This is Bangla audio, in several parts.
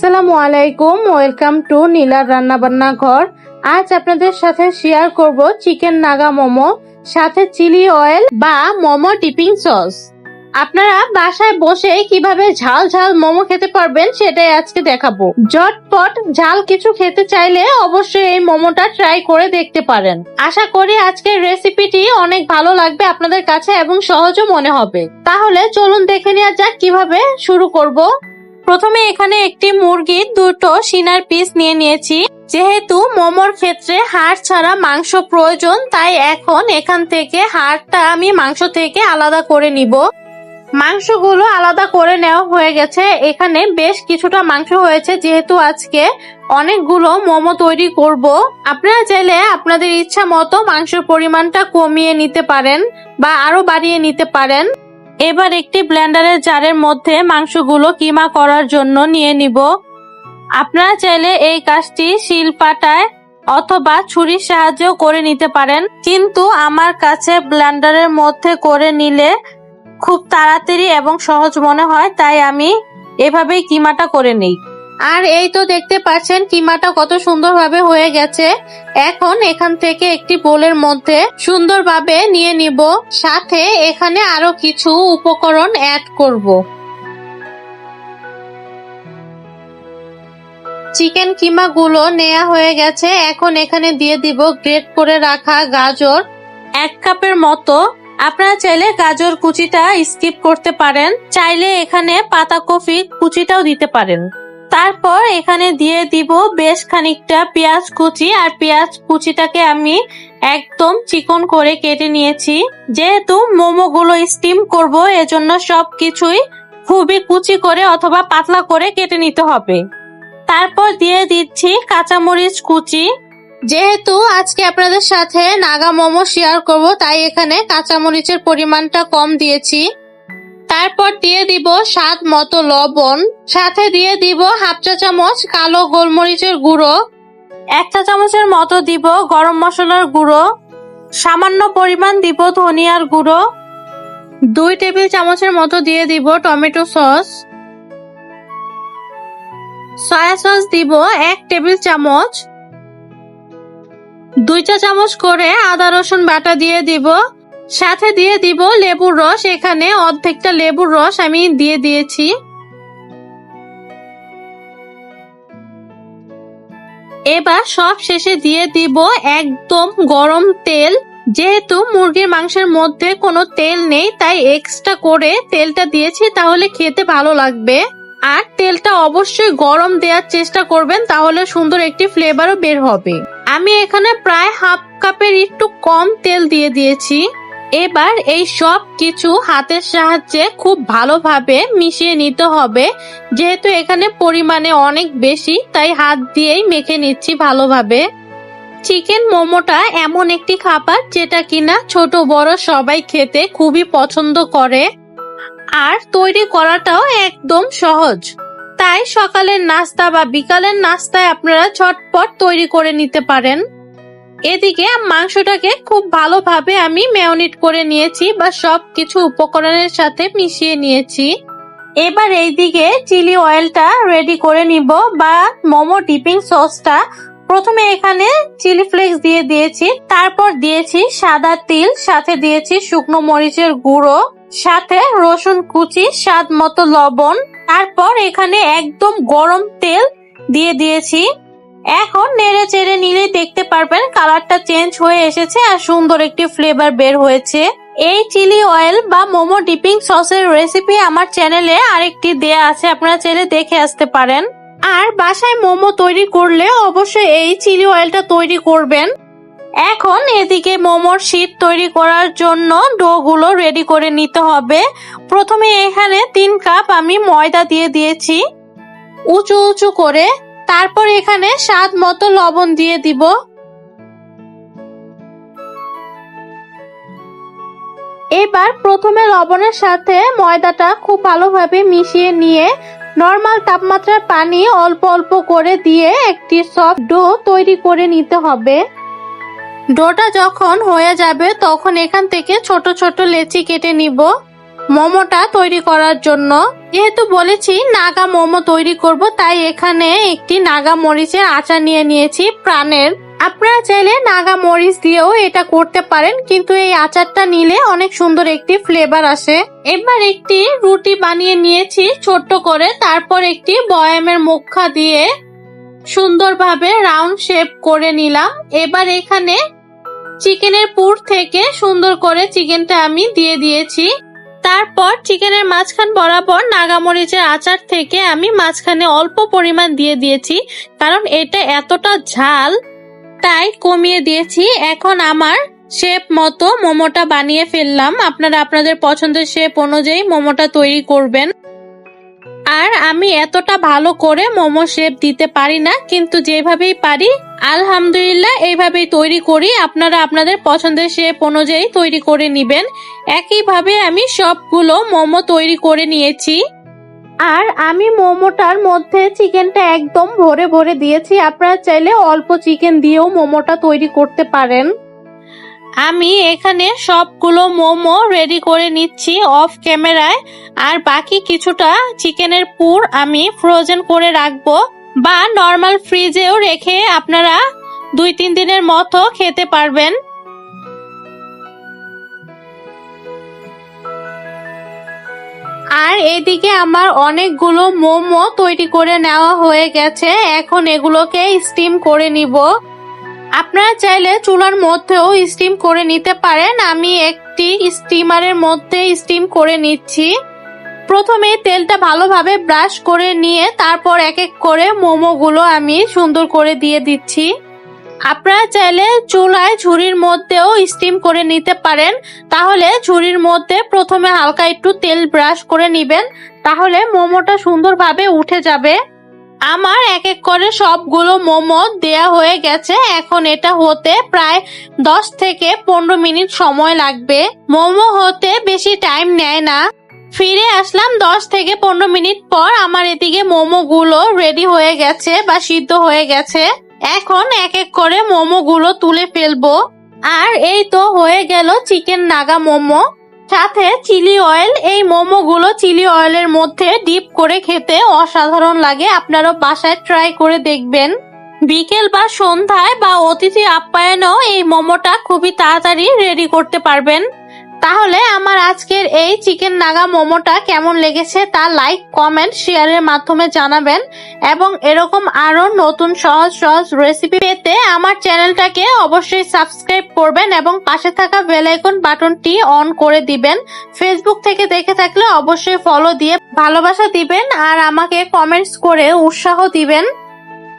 আসসালামু আলাইকুম, ওয়েলকাম টু নীলার রান্না বান্না ঘর আজ আপনাদের সাথে শেয়ার করব চিকেন নাগা মোমো, সাথে চিলি অয়েল বা মোমো ডিপিং সস। আপনারা বাসায় বসে কীভাবে ঝাল ঝাল মোমো খেতে পারবেন সেটাই আজকে দেখাবো। জটপট ঝাল কিছু খেতে চাইলে অবশ্যই এই মোমোটা ট্রাই করে দেখতে পারেন। আশা করি আজকের রেসিপিটি অনেক ভালো লাগবে আপনাদের কাছে এবং সহজও মনে হবে। তাহলে চলুন দেখে নেওয়া যাক কীভাবে শুরু করব। প্রথমে এখানে একটি মুরগির দুটো সিনার পিস নিয়ে নিয়েছি। যেহেতু মোমোর ক্ষেত্রে হাড় ছাড়া মাংস প্রয়োজন, তাই এখন এখান থেকে হাড়টা আমি মাংস থেকে আলাদা করে নিব। মাংসগুলো আলাদা করে নেওয়া হয়ে গেছে। এখানে বেশ কিছুটা মাংস হয়েছে, যেহেতু আজকে অনেকগুলো মোমো তৈরি করব। আপনারা চাইলে আপনাদের ইচ্ছা মতো মাংসের পরিমাণটা কমিয়ে নিতে পারেন বা আরও বাড়িয়ে নিতে পারেন। এবার একটি ব্ল্যান্ডারের জারের মধ্যে মাংসগুলো কিমা করার জন্য নিয়ে নিব। আপনারা চাইলে এই কাজটি শিলপাটায় অথবা ছুরির সাহায্যেও করে নিতে পারেন। কিন্তু আমার কাছে ব্ল্যান্ডারের মধ্যে করে নিলে খুব তাড়াতাড়ি এবং সহজ মনে হয়, তাই আমি এভাবেই কিমাটা করে নেই। আর এই তো দেখতে পাচ্ছেন কিমাটা কত সুন্দরভাবে হয়ে গেছে। এখন এখান থেকে একটি বোলের মধ্যে সুন্দরভাবে নিয়ে নিব। সাথে এখানে আরও কিছু উপকরণ অ্যাড করব। চিকেন কিমা গুলো নেওয়া হয়ে গেছে। এখন এখানে দিয়ে দিব গ্রেট করে রাখা গাজর। এক কাপের মতো। আপনারা চাইলে গাজর কুচিটা স্কিপ করতে পারেন। চাইলে এখানে পাতাকপি কুচিটাও দিতে পারেন। তারপর এখানে দিয়ে দিব বেশ খানিকটা পেঁয়াজ কুচি, আর পেঁয়াজ কুচিটাকে আমি একদম চিকন করে কেটে নিয়েছি। যেহেতু মোমো গুলো স্টিম করব, এজন্য সব কিছুই খুবই কুচি করে অথবা পাতলা করে কেটে নিতে হবে। তারপর দিয়ে দিচ্ছি কাঁচামরিচ কুচি। যেহেতু আজকে আপনাদের সাথে নাগা মোমো শেয়ার করব, তাই এখানে কাঁচামরিচের পরিমাণটা কম দিয়েছি। তারপর দিয়ে দিব স্বাদ মতো লবণ, সাথে দিয়ে দিব হাফ চা চামচ কালো গোলমরিচের গুঁড়ো, এক চা চামচের মতো দিব গরম মশলার গুঁড়ো, সামান্য পরিমাণ দিব ধনিয়ার গুঁড়ো, দুই টেবিল চামচের মতো দিয়ে দিব টমেটো সস, সয়া সস দিব এক টেবিল চামচ, দুই চা চামচ করে আদা রসুন বাটা দিয়ে দিব। সাথে দিয়ে দিব লেবুর রস। এখানে অর্ধেকটা লেবুর রস আমি দিয়ে দিয়েছি। এবার সব শেষে দিয়ে দিব একদম গরম তেল। যেহেতু মুরগির মাংসের মধ্যে কোনো তেল নেই, তাই এক্সট্রা করে তেলটা দিয়েছি, তাহলে খেতে ভালো লাগবে। আর তেলটা অবশ্যই গরম দেওয়ার চেষ্টা করবেন, তাহলে সুন্দর একটি ফ্লেভারও বের হবে। আমি এখানে প্রায় হাফ কাপের একটু কম তেল দিয়ে দিয়েছি। এবার এই সব কিছু হাতের সাহায্যে খুব ভালোভাবে মিশিয়ে নিতে হবে। যেহেতু এখানে পরিমাণে অনেক বেশি, তাই হাত দিয়েই মেখে নিচ্ছি ভালোভাবে। চিকেন মোমোটা এমন একটি খাবার যেটা কিনা ছোট বড় সবাই খেতে খুবই পছন্দ করে। আর তৈরি করাটাও একদম সহজ। তাই সকালের নাস্তা বা বিকালের নাস্তায় আপনারা ঝটপট তৈরি করে নিতে পারেন। এদিকে মাংসটাকে খুব ভালোভাবে আমি ম্যারিনেট করে নিয়েছি বা সব কিছু উপকরণের সাথে মিশিয়ে নিয়েছি। এবার এইদিকে চিলি অয়েলটা রেডি করে নিব বা মোমো ডিপিং সসটা প্রথমে এখানে চিলি ফ্লেক্স দিয়ে দিয়েছি, তারপর দিয়েছি সাদা তিল, সাথে দিয়েছি শুকনো মরিচের গুঁড়ো, সাথে রসুন কুচি, স্বাদ মতো লবণ। তারপর এখানে একদম গরম তেল দিয়ে দিয়েছি। এখন নেড়ে চেড়ে নিলেই দেখতে পারবেন কালারটা চেঞ্জ হয়ে এসেছে আর সুন্দর একটি ফ্লেভার বের হয়েছে। এই চিলি অয়েল বা মোমো ডিপিং সসের রেসিপি আমার চ্যানেলে আরেকটি দেয়া আছে, আপনারা চাইলে দেখে আসতে পারেন। আর বাসায় মোমো তৈরি করলে অবশ্যই এই চিলি অয়েলটা তৈরি করবেন। এখন এদিকে মোমোর শীট তৈরি করার জন্য ডো গুলো রেডি করে নিতে হবে। প্রথমে এখানে তিন কাপ আমি ময়দা দিয়ে দিয়েছি। উঁচু উঁচু করে তারপর এখানে স্বাদ মতো লবণ দিয়ে দিব। এবার প্রথমে লবণের সাথে ময়দাটা খুব ভালোভাবে মিশিয়ে নিয়ে নর্মাল তাপমাত্রার পানি অল্প অল্প করে দিয়ে একটি সফট ডো তৈরি করে নিতে হবে। ডোটা যখন হয়ে যাবে তখন এখান থেকে ছোট ছোট লেচি কেটে নিব। মোমোটা তৈরি করার জন্য। যেহেতু বলেছি নাগা মোমো তৈরি করব, তাই এখানে একটি নাগা মরিচের আচার নিয়ে নিয়েছি প্রাণের। আপনারা চাইলে নাগা মরিচ দিয়েও এটা করতে পারেন, কিন্তু এই আচারটা নিলে অনেক সুন্দর একটি ফ্লেভার আসে। এবার একটি রুটি বানিয়ে নিয়েছি ছোট্ট করে, তারপর একটি বয়ামের মুখা দিয়ে সুন্দরভাবে রাউন্ড শেপ করে নিলাম। এবার এখানে চিকেনের পুর থেকে সুন্দর করে চিকেনটা আমি দিয়ে দিয়েছি। তারপর চিকেনের মাঝখান বরাবর নাগামরিচের আচার থেকে আমি মাঝখানে অল্প পরিমাণ দিয়ে দিয়েছি, কারণ এটা এতটা ঝাল। তাই কমিয়ে দিয়েছি। এখন আমার শেপ মতো মোমোটা বানিয়ে ফেললাম। আপনারা আপনাদের পছন্দের শেপ অনুযায়ী মোমোটা তৈরি করবেন। আর আমি এতটা ভালো করে মোমো শেপ দিতে পারি না, কিন্তু যেভাবেই পারি আলহামদুলিল্লাহ, এইভাবেই তৈরি করি। আপনারা আপনাদের পছন্দের শেপ অনুযায়ী তৈরি করে নেবেন। একইভাবে আমি সবগুলো মোমো তৈরি করে নিয়েছি। আর আমি মোমোটার মধ্যে চিকেনটা একদম ভরে ভরে দিয়েছি। আপনারা চাইলে অল্প চিকেন দিয়েও মোমোটা তৈরি করতে পারেন। আমি এখানে সবগুলো মোমো রেডি করে নিচ্ছি অফ ক্যামেরায় আর বাকি কিছুটা চিকেনের পুর আমি ফ্রোজেন করে রাখব। বা নর্মাল ফ্রিজেও রেখে আপনারা দুই, তিন দিনের মতো খেতে পারবেন। আর এদিকে আমার অনেকগুলো মোমো তৈরি করে নেওয়া হয়ে গেছে। এখন এগুলোকে স্টিম করে নিব। আপনারা চাইলে চুলার মধ্যেও স্টিম করে নিতে পারেন। আমি একটি স্টিমারের মধ্যে স্টিম করে নিচ্ছি। প্রথমে তেলটা ভালোভাবে ব্রাশ করে নিয়ে তারপর এক এক করে মোমোগুলো আমি সুন্দর করে দিয়ে দিচ্ছি। আপনারা চাইলে চুলায় ঝুড়ির মধ্যেও স্টিম করে নিতে পারেন। তাহলে ঝুড়ির মধ্যে প্রথমে হালকা একটু তেল ব্রাশ করে নিবেন, তাহলে মোমোটা সুন্দরভাবে উঠে যাবে। আমার এক এক করে সবগুলো মোমো দেয়া হয়ে গেছে। এখন এটা হতে প্রায় দশ থেকে পনেরো মিনিট সময় লাগবে। মোমো হতে বেশি টাইম নেয় না। ফিরে আসলাম দশ থেকে পনেরো মিনিট পর আমার এদিকে মোমো গুলো রেডি হয়ে গেছে বা সিদ্ধ হয়ে গেছে। এখন এক এক করে মোমো গুলো তুলে ফেলব। আর এই তো হয়ে গেল চিকেন নাগা মোমো। সাথে চিলি অয়েল, এই মোমো গুলো চিলি অয়েলের মধ্যে ডিপ করে খেতে অসাধারণ লাগে। আপনারাও বাসায় ট্রাই করে দেখবেন। বিকেল বা সন্ধ্যায় বা অতিথি আপ্যায়নেও এই মোমোটা খুবই তাড়াতাড়ি রেডি করতে পারবেন। তাহলে আমার আজকের এই চিকেন নাগা মোমোটা কেমন লেগেছে তা লাইক, কমেন্ট, শেয়ারের মাধ্যমে জানাবেন। এবং এরকম আরও নতুন সহজ সহজ রেসিপি পেতে আমার চ্যানেলটাকে অবশ্যই সাবস্ক্রাইব করবেন এবং পাশে থাকা বেল আইকন বাটনটি অন করে দিবেন। ফেসবুক থেকে দেখে থাকলে অবশ্যই ফলো দিয়ে ভালোবাসা দিবেন আর আমাকে কমেন্টস করে উৎসাহ দিবেন।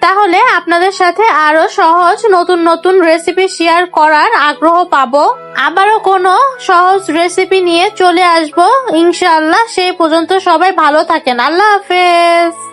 তাহলে আপনাদের সাথে আরও সহজ নতুন নতুন রেসিপি শেয়ার করার আগ্রহ পাবো। আবারও কোনো সহজ রেসিপি নিয়ে চলে আসব। ইনশাআল্লাহ সেই পর্যন্ত সবাই ভালো থাকেন। আল্লাহ হাফেজ।